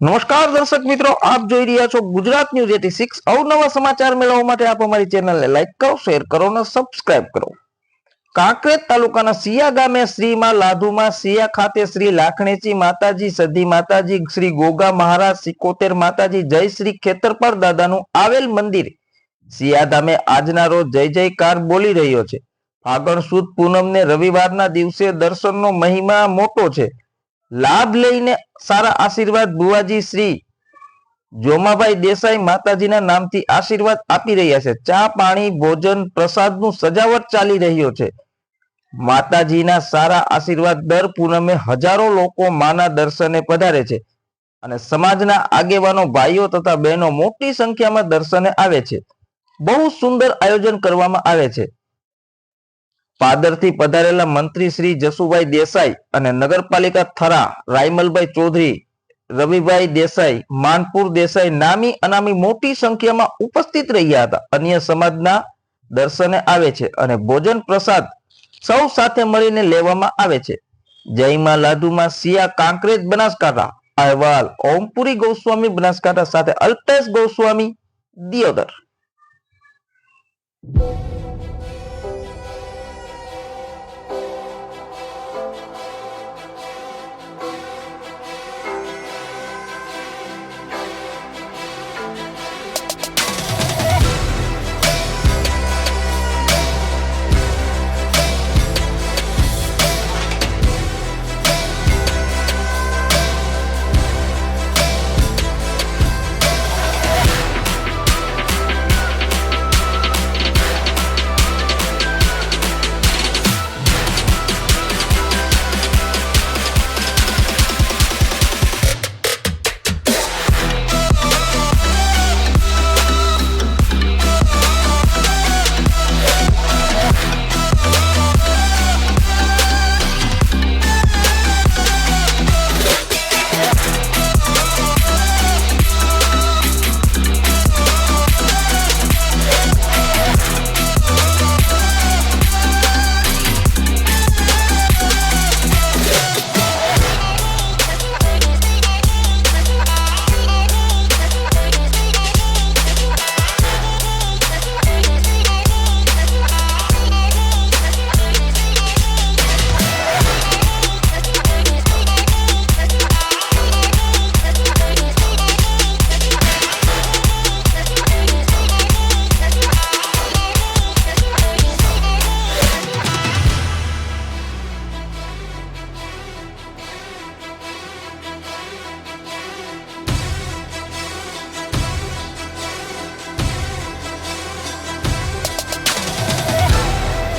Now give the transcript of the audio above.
નમસ્કાર દર્શક મિત્રો, આપ જોઈ રહ્યા છો ગુજરાત ન્યૂઝ એટી સિક્સ. અવનવા સમાચાર મેળવવા માટે આપ અમારી ચેનલને લાઈક કરો, શેર કરો અને સબસ્ક્રાઇબ કરો. કાંકરેજ તાલુકાના સિયા ગામે શ્રીમાં લાધુમાં સિયા ખાતે શ્રી લાખણેચી માતાજી, સધી માતાજી, શ્રી ગોગા મહારાજ, સિકોતેર માતાજી, જય શ્રી ખેતરપાળ દાદાનું આવેલ મંદિર. સિયા ધામે આજના રોજ જય જયકાર બોલી રહ્યો છે. ફાગણ સુદ પૂનમને રવિવારના દિવસે દર્શનનો મહિમા મોટો છે. લાભ લઈને સારા આશીર્વાદ બુવાજી શ્રી જોમાભાઈ દેસાઈ માતાજીના નામથી આશીર્વાદ આપી રહ્યા છે. ચા, પાણી, ભોજન, પ્રસાદનું સજાવટ ચાલી રહ્યો છે. માતાજીના સારા આશીર્વાદ દર પૂનમે હજારો લોકો માના દર્શને પધારે છે અને સમાજના આગેવાનો, ભાઈઓ તથા બહેનો મોટી સંખ્યામાં દર્શને આવે છે. બહુ સુંદર આયોજન કરવામાં આવે છે. પાદરથી પધારેલા મંત્રી શ્રી જસુભાઈ દેસાઈ અને નગરપાલિકા થરા રાયમલભાઈ ચૌધરી, રવિભાઈ દેસાઈ, માનપુર દેસાઈ નામી અનામી મોટી સંખ્યામાં ઉપસ્થિત રહ્યા હતા. અન્ય સમાજના દર્શને આવે છે અને ભોજન પ્રસાદ સૌ સાથે મળીને લેવામાં આવે છે. જયમાં લાધુમાં સિયા કાંકરેજ બનાસકાંઠા. અહેવાલ ઓમપુરી ગોસ્વામી બનાસકાંઠા સાથે અલ્પેશ ગોસ્વામી દિયોદર.